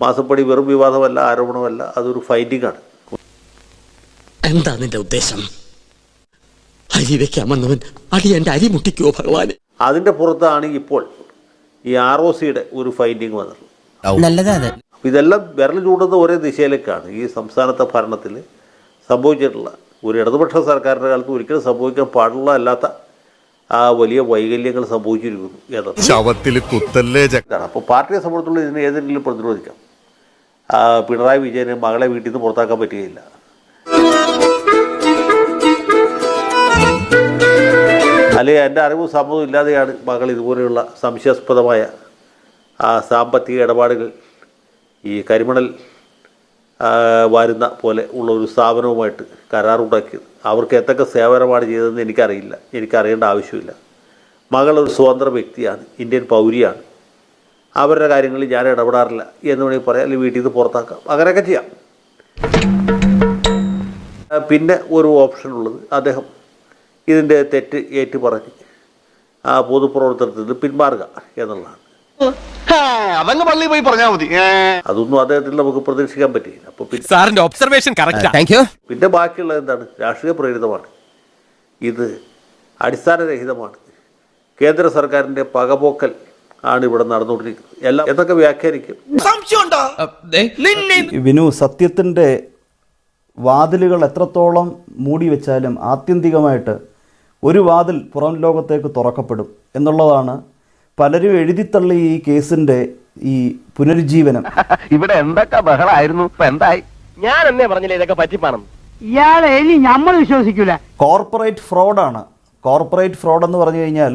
മാസപ്പടി വെറും വിവാദമല്ല ആരോപണമല്ല അതൊരു ഫൈൻഡിംഗ് ആണ് എന്താ നിന്റെ ഉദ്ദേശം? അരി വെക്കാമെന്നവൻ അടി എന്റെ അരി മുട്ടിക്കോ ഭഗവാന്? അതിന്റെ പുറത്താണ് ഇപ്പോൾ ഈ ആർ ഒ സിയുടെ ഒരു ഫൈൻഡിങ് വന്നത്. നല്ലതാണ്. അപ്പോൾ ഇതെല്ലാം വിരൽ ചൂടുന്ന ഒരേ ദിശയിലേക്കാണ് ഈ സംസ്ഥാനത്തെ ഭരണത്തിൽ സംഭവിച്ചിട്ടുള്ള ഒരു ഇടതുപക്ഷ സർക്കാരിന്റെ കാലത്ത് ഒരിക്കലും സംഭവിക്കാൻ പാടുള്ള അല്ലാത്ത ആ വലിയ വൈകല്യങ്ങൾ സംഭവിച്ചിരിക്കുന്നു. ശവത്തിൽ കുത്തല്ലേ അപ്പോൾ പാർട്ടിയെ സംബന്ധിച്ചുള്ള ഇതിനെ ഏതെങ്കിലും പ്രതിരോധിക്കാം? പിണറായി വിജയന് മകളെ വീട്ടിൽ നിന്ന് പുറത്താക്കാൻ പറ്റുകയില്ല. അല്ലെങ്കിൽ എന്റെ അറിവും സമ്മതവും ഇല്ലാതെയാണ് മകൾ ഇതുപോലെയുള്ള സംശയാസ്പദമായ സാമ്പത്തിക ഇടപാടുകൾ ഈ കരിമണൽ വരുന്ന പോലെ ഉള്ള ഒരു സ്ഥാപനവുമായിട്ട് കരാറുണ്ടാക്കിയത്. അവർക്ക് എന്തൊക്കെ സേവനമാണ് ചെയ്തതെന്ന് എനിക്കറിയില്ല. എനിക്കറിയേണ്ട ആവശ്യമില്ല. മകൾ ഒരു സ്വതന്ത്ര വ്യക്തിയാണ് ഇന്ത്യൻ പൗരിയാണ്. അവരുടെ കാര്യങ്ങളിൽ ഞാൻ ഇടപെടാറില്ല എന്ന് വേണമെങ്കിൽ പറയാം അല്ലെങ്കിൽ വീട്ടിൽ നിന്ന് പുറത്താക്കാം. അങ്ങനെയൊക്കെ ചെയ്യാം. പിന്നെ ഒരു ഓപ്ഷൻ ഉള്ളത് അദ്ദേഹം ഇതിന്റെ തെറ്റ് ഏറ്റു പറഞ്ഞ് ആ പൊതുപ്രവർത്തനത്തിൽ നിന്ന് പിന്മാറുക എന്നുള്ളതാണ്. അതങ്ങ് പോയി പറഞ്ഞാൽ മതി. അതൊന്നും അദ്ദേഹത്തിൽ നമുക്ക് പ്രതീക്ഷിക്കാൻ പറ്റില്ല അപ്പൊ പിന്നെ സാറിന്റെ ഒബ്സർവേഷൻ പിന്നെ ബാക്കിയുള്ളത് എന്താണ്? രാഷ്ട്രീയ പ്രേരിതമാണ്. ഇത് അടിസ്ഥാനരഹിതമാണ്. കേന്ദ്ര സർക്കാരിന്റെ പകപോക്കൽ ആണ് ഇവിടെ നടന്നുകൊണ്ടിരിക്കുന്നത്. എല്ലാം എന്നൊക്കെ വ്യാഖ്യാനിക്കും? വിനു സത്യത്തിന്റെ വാതിലുകൾ എത്രത്തോളം മൂടി വെച്ചാലും ആത്യന്തികമായിട്ട് ഒരു വാതിൽ പുറം ലോകത്തേക്ക് തുറക്കപ്പെടും എന്നുള്ളതാണ് പലരും എഴുതിത്തള്ളി ഈ കേസിന്റെ ഈ പുനരുജ്ജീവനം. ഇവിടെ എന്തൊക്കെ ബഹളായിരുന്നു? ഇപ്പൊ എന്തായി? ഞാൻ എന്നേ പറഞ്ഞില്ലേ ഇതൊക്കെ പറ്റിപ്പാണം ഇയാളെ ഇനി നമ്മൾ വിശ്വസിക്കൂല. കോർപ്പറേറ്റ് ഫ്രോഡാണ്. കോർപ്പറേറ്റ് ഫ്രോഡ് എന്ന് പറഞ്ഞു കഴിഞ്ഞാൽ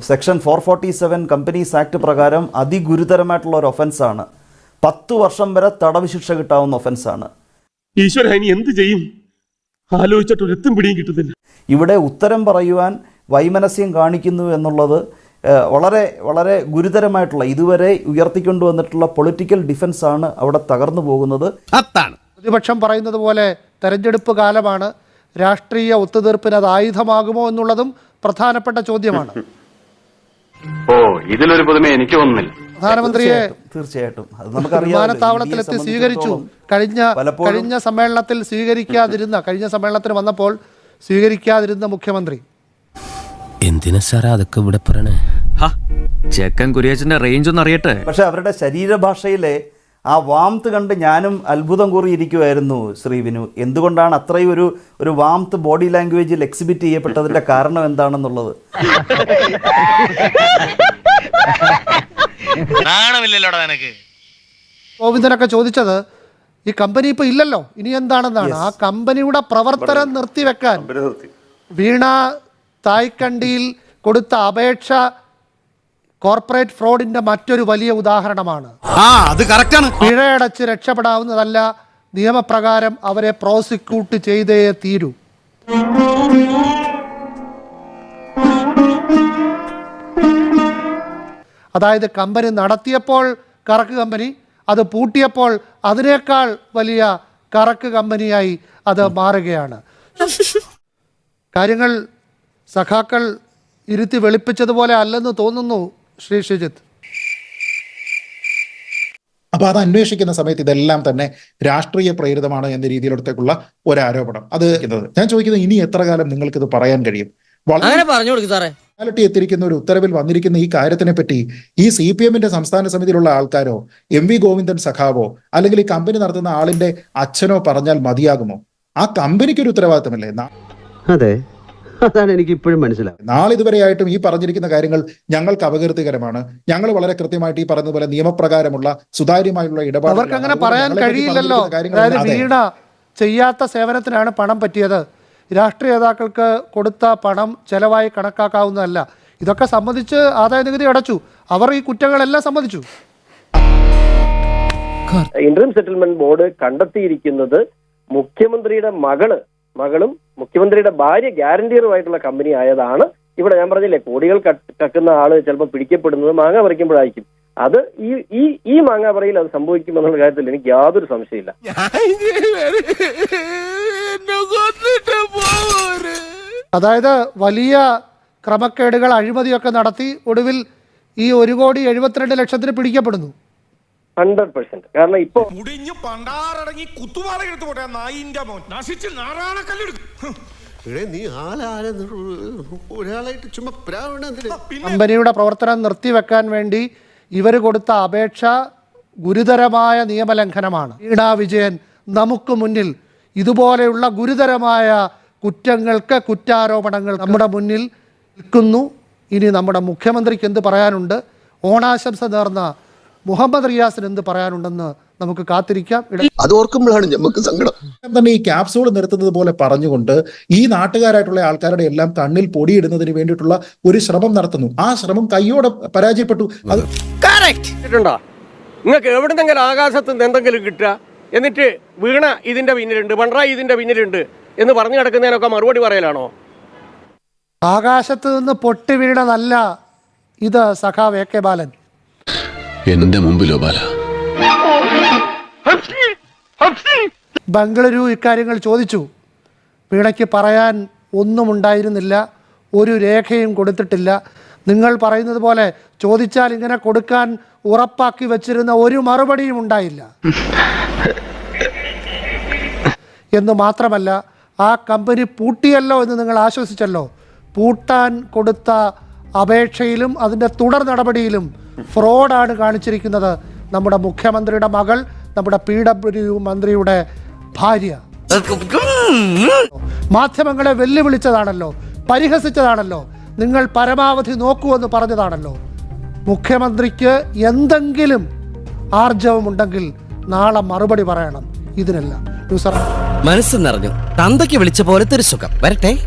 section four forty seven companies act പ്രകാരം അതിഗുരുതരമായിട്ടുള്ള ഒരു ഒഫൻസാണ് പത്ത് വർഷം വരെ തടവ് ശിക്ഷ കിട്ടാവുന്ന ഒഫൻസാണ് ഈശ്വര ഇനി എന്ത് ചെയ്യും? ആലോചിച്ചിട്ട് പിടിയും കിട്ടുന്നില്ല. ഇവിടെ ഉത്തരം പറയുവാൻ വൈമനസ്യം കാണിക്കുന്നു എന്നുള്ളത് വളരെ വളരെ ഗുരുതരമായിട്ടുള്ള ഇതുവരെ ഉയർത്തിക്കൊണ്ടുവന്നിട്ടുള്ള പൊളിറ്റിക്കൽ ഡിഫൻസ് ആണ് അവിടെ തകർന്നു പോകുന്നത്. അതാണ്. പ്രതിപക്ഷം പറയുന്നത് പോലെ തെരഞ്ഞെടുപ്പ് കാലമാണ്. രാഷ്ട്രീയ ഒത്തുതീർപ്പിന് അത് ആയുധമാകുമോ എന്നുള്ളതും പ്രധാനപ്പെട്ട ചോദ്യമാണ്. ഓ ഇതിലൊരു പുതുമ എനിക്ക് തോന്നുന്നില്ല. പ്രധാനമന്ത്രിയെ തീർച്ചയായിട്ടും തീർച്ചയായിട്ടും. അത് നമുക്കറിയാം വിമാനത്താവളത്തിലെത്തി സ്വീകരിച്ചു. കഴിഞ്ഞ കഴിഞ്ഞ സമ്മേളനത്തിൽ സ്വീകരിക്കാതിരുന്ന കഴിഞ്ഞ സമ്മേളനത്തിന് വന്നപ്പോൾ സ്വീകരിക്കാതിരുന്ന മുഖ്യമന്ത്രി. എന്തിനാ സാറാ അതൊക്കെ ഇവിടെ പറയണേ? ചെക്കൻ കുര്യാച്ചന്റെ റേഞ്ച് ഒന്ന് അറിയട്ടെ. പക്ഷെ അവരുടെ ശരീരഭാഷയിലെ ആ വാംത്ത് കണ്ട് ഞാനും അത്ഭുതം കൂറിയിരിക്കുമായിരുന്നു ശ്രീവിനു എന്തുകൊണ്ടാണ് അത്രയും ഒരു ഒരു വാംത്ത് ബോഡി ലാംഗ്വേജിൽ എക്സിബിറ്റ് ചെയ്യപ്പെട്ടതിന്റെ കാരണം എന്താണെന്നുള്ളത്? ഗോവിന്ദനൊക്കെ ചോദിച്ചത് ഈ കമ്പനി ഇപ്പൊ ഇല്ലല്ലോ ഇനി എന്താണെന്നാണ്? ആ കമ്പനിയുടെ പ്രവർത്തനം നിർത്തിവെക്കാൻ വീണ തായ്ക്കണ്ടിയിൽ കൊടുത്ത അപേക്ഷ കോർപ്പറേറ്റ് ഫ്രോഡിന്റെ മറ്റൊരു വലിയ ഉദാഹരണമാണ്. പിഴയടച്ച് രക്ഷപ്പെടാവുന്നതല്ല നിയമപ്രകാരം അവരെ പ്രോസിക്യൂട്ട് ചെയ്തേ തീരൂ. അതായത് കമ്പനി നടത്തിയപ്പോൾ കറക്ക് കമ്പനി അത് പൂട്ടിയപ്പോൾ അതിനേക്കാൾ വലിയ കറക്ക് കമ്പനിയായി അത് മാറുകയാണ്. കാര്യങ്ങൾ സഖാക്കൾ ഇരുത്തി വെളുപ്പിച്ചതുപോലെ അല്ലെന്ന് തോന്നുന്നു. ശ്രീ ഷിജിത്ത് അപ്പൊ അത് അന്വേഷിക്കുന്ന സമയത്ത് ഇതെല്ലാം തന്നെ രാഷ്ട്രീയ പ്രേരിതമാണ് എന്ന രീതിയിലടുത്തേക്കുള്ള ഒരു ആരോപണം അത് ഞാൻ ചോദിക്കുന്നത് ഇനി എത്ര കാലം നിങ്ങൾക്ക് ഇത് പറയാൻ കഴിയും? വളരെ പറഞ്ഞു കൊടുക്കും സാറേ. ഫാലിറ്റി എത്തിയിരിക്കുന്ന ഒരു ഉത്തരവിൽ വന്നിരിക്കുന്ന ഈ കാര്യത്തിനെ പറ്റി ഈ സി പി എമ്മിന്റെ സംസ്ഥാന സമിതിയിലുള്ള ആൾക്കാരോ എം വി ഗോവിന്ദൻ സഖാവോ അല്ലെങ്കിൽ ഈ കമ്പനി നടത്തുന്ന ആളിന്റെ അച്ഛനോ പറഞ്ഞാൽ മതിയാകുമോ? ആ കമ്പനിക്ക് ഒരു ഉത്തരവാദിത്തമല്ലേ അതെ. അതാണ് എനിക്ക് ഇപ്പോഴും മനസ്സിലാവും നാളെ ഇതുവരെയായിട്ടും ഈ പറഞ്ഞിരിക്കുന്ന കാര്യങ്ങൾ ഞങ്ങൾക്ക് അപകീർത്തികരമാണ്. ഞങ്ങൾ വളരെ കൃത്യമായിട്ട് ഈ പറഞ്ഞതുപോലെ നിയമപ്രകാരമുള്ള സുതാര്യമായുള്ള ഇടപാട് അവർക്ക് അങ്ങനെ പറയാൻ കഴിയില്ലല്ലോ. അതായത് വീണ ചെയ്യാത്ത സേവനത്തിനാണ് പണം പറ്റിയത്. രാഷ്ട്രീയ നേതാക്കൾക്ക് കൊടുത്ത പണം ചെലവായി കണക്കാക്കാവുന്നതല്ല. ഇതൊക്കെ സംബന്ധിച്ച് ആദായ നികുതി അടച്ചു. അവർ ഈ കുറ്റങ്ങളെല്ലാം സംബന്ധിച്ചു ഇന്റർ സെറ്റിൽമെന്റ് ബോർഡ് കണ്ടെത്തിയിരിക്കുന്നത് മുഖ്യമന്ത്രിയുടെ മകൾ മകളും മുഖ്യമന്ത്രിയുടെ ഭാര്യ ഗ്യാരണ്ടിയറുമായിട്ടുള്ള കമ്പനി ആയതാണ് ഇവിടെ ഞാൻ പറഞ്ഞില്ലേ കോടികൾ കക്കുന്ന ആൾ ചിലപ്പോൾ പിടിക്കപ്പെടുന്നത് മാങ്ങ പറിക്കുമ്പോഴായിരിക്കും. അത് ഈ ഈ ഈ മാങ്ങ പറയിൽ അത് സംഭവിക്കുമെന്നുള്ള കാര്യത്തിൽ എനിക്ക് യാതൊരു സംശയമില്ല അതായത് വലിയ ക്രമക്കേടുകൾ അഴിമതിയൊക്കെ നടത്തി ഒടുവിൽ ഈ ഒരു കോടി എഴുപത്തിരണ്ട് ലക്ഷത്തിന് പിടിക്കപ്പെടുന്നു. ഹൺഡ്രഡ് പെർസെന്റ് കാരണം ഇപ്പൊ മുടിഞ്ഞു പണ്ടാറടങ്ങി കുത്തുപാറ എടുത്തു പോട്ടെ നായിന്റെ മോൻ. നശിച്ച് നാറാണക്കല്ലെടുക്കും നീ ആളാരെ ഒരാളായിട്ട് ചുമ്മാ പ്രാവണ കമ്പനിയുടെ പ്രവർത്തനം നിർത്തിവെക്കാൻ വേണ്ടി ഇവർ കൊടുത്ത അപേക്ഷ ഗുരുതരമായ നിയമലംഘനമാണ്. ഈടാ വിജയൻ നമുക്ക് മുന്നിൽ ഇതുപോലെയുള്ള ഗുരുതരമായ കുറ്റങ്ങൾക്ക് കുറ്റാരോപണങ്ങൾ നമ്മുടെ മുന്നിൽ നിൽക്കുന്നു. ഇനി നമ്മുടെ മുഖ്യമന്ത്രിക്ക് എന്ത് പറയാനുണ്ട്? ഓണാശംസ നേർന്ന മുഹമ്മദ് റിയാസിന് എന്ത് പറയാനുണ്ടെന്ന് നമുക്ക് കാത്തിരിക്കാം. അത് ഓർക്കുമ്പോഴാണ് നമുക്ക് സങ്കടം. തന്നെ ഈ ക്യാപ്സൂൾ നിർത്തുന്നത് പോലെ പറഞ്ഞുകൊണ്ട് ഈ നാട്ടുകാരായിട്ടുള്ള ആൾക്കാരുടെ എല്ലാം കണ്ണിൽ പൊടിയിടുന്നതിന് വേണ്ടിയിട്ടുള്ള ഒരു ശ്രമം നടത്തുന്നു. ആ ശ്രമം കയ്യോടെ പരാജയപ്പെട്ടു. അത് നിങ്ങൾക്ക് എവിടുന്നെങ്കിലും ആകാശത്ത് നിന്ന് എന്തെങ്കിലും കിട്ടുക എന്നിട്ട് വീണ ഇതിന്റെ പിന്നിലുണ്ട് പിണറായി ഇതിന്റെ പിന്നിലുണ്ട് എന്ന് പറഞ്ഞു കിടക്കുന്നതിനൊക്കെ മറുപടി പറയലാണോ? ആകാശത്ത് നിന്ന് പൊട്ടി വീണതല്ല. ഇത് സഖാവ് എ കെ ബാലൻ. എന്റെ മുമ്പിലോ ബാല. ബംഗളൂരു ഇക്കാര്യങ്ങൾ ചോദിച്ചു. വീണയ്ക്ക് പറയാൻ ഒന്നും ഉണ്ടായിരുന്നില്ല ഒരു രേഖയും കൊടുത്തിട്ടില്ല. നിങ്ങൾ പറയുന്നത് പോലെ ചോദിച്ചാൽ ഇങ്ങനെ കൊടുക്കാൻ ഉറപ്പാക്കി വെച്ചിരുന്ന ഒരു മറുപടിയും ഉണ്ടായില്ല. എന്ന് മാത്രമല്ല ആ കമ്പനി പൂട്ടിയല്ലോ എന്ന് നിങ്ങൾ ആശ്വസിച്ചല്ലോ. പൂട്ടാൻ കൊടുത്ത അപേക്ഷയിലും അതിന്റെ തുടർ നടപടിയിലും ഫ്രോഡാണ് കാണിച്ചിരിക്കുന്നത് നമ്മുടെ മുഖ്യമന്ത്രിയുടെ മകൾ നമ്മുടെ പി ഡബ്ല്യു മന്ത്രിയുടെ ഭാര്യ. മാധ്യമങ്ങളെ വെല്ലുവിളിച്ചതാണല്ലോ പരിഹസിച്ചതാണല്ലോ നിങ്ങൾ പരമാവധി നോക്കുമെന്ന് പറഞ്ഞതാണല്ലോ. മുഖ്യമന്ത്രിക്ക് എന്തെങ്കിലും ആർജവമുണ്ടെങ്കിൽ നാളെ മറുപടി പറയണം ഇതിനെല്ലാം. മനസ്സ് നിറഞ്ഞു തന്തയ്ക്ക് വിളിച്ച പോലത്തെ ഒരു സുഖം. വരട്ടെ.